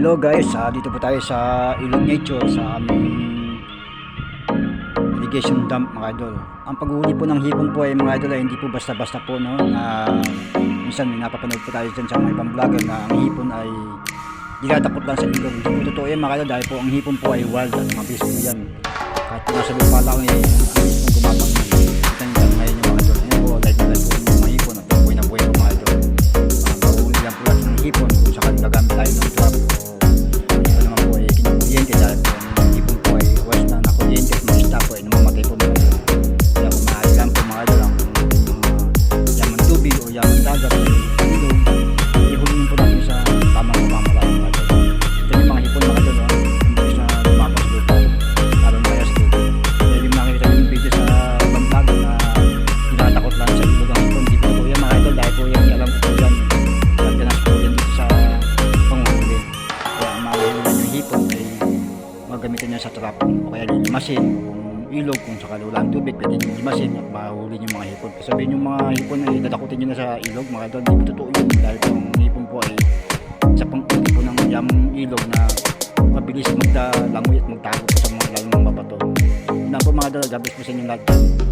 hello guys, Ah, dito po tayo sa Ilong Nature sa aming irrigation dump mga idol. Ang paghuli po ng hipon po ay mga idol ay hindi po basta-basta po no. Na minsan may napapanood po tayo dyan sa mga ibang vlogger na ang hipon ay dinatapot lang sa ilog. Hindi po totoo yan mga idol dahil po ang hipon po ay wild at mabilis po yan. Kahit po nasa lupa lang ay mabilis po gumapang. Kita idol. Ayan po, light na hipon buhay na buhay po mga idol. Uh, lang po natin ng hipon kung saan gagamit tayo ng trap ay ilog, po natin sa tamang pamamaraan idol. Ito yung hipon mga oh. hindi sa lumapas lupa. Tubig. Kaya yung nakikita yung video sa ibang na tinatakot lang sa ang hipon. Hindi po po dahil po yan alam ko po yan. Pagkanas po yan sa panghuli. Kaya mahuli na yung hipon ay magamitin niya sa trap o kaya lilimasin kung ilog kung sakali wala ang tubig pwede nyo limasin at mahuli yung mga hipon. Sabihin yung mga hipon ay dadakutin nyo na sa ilog mga idol hindi totoo yun. Dahil ang hipon po ay sa pangkuti po ng yamang ilog na mabilis magdalangoy at magtago sa mga lalong mga bato yun lang po mga God bless po sa inyo lahat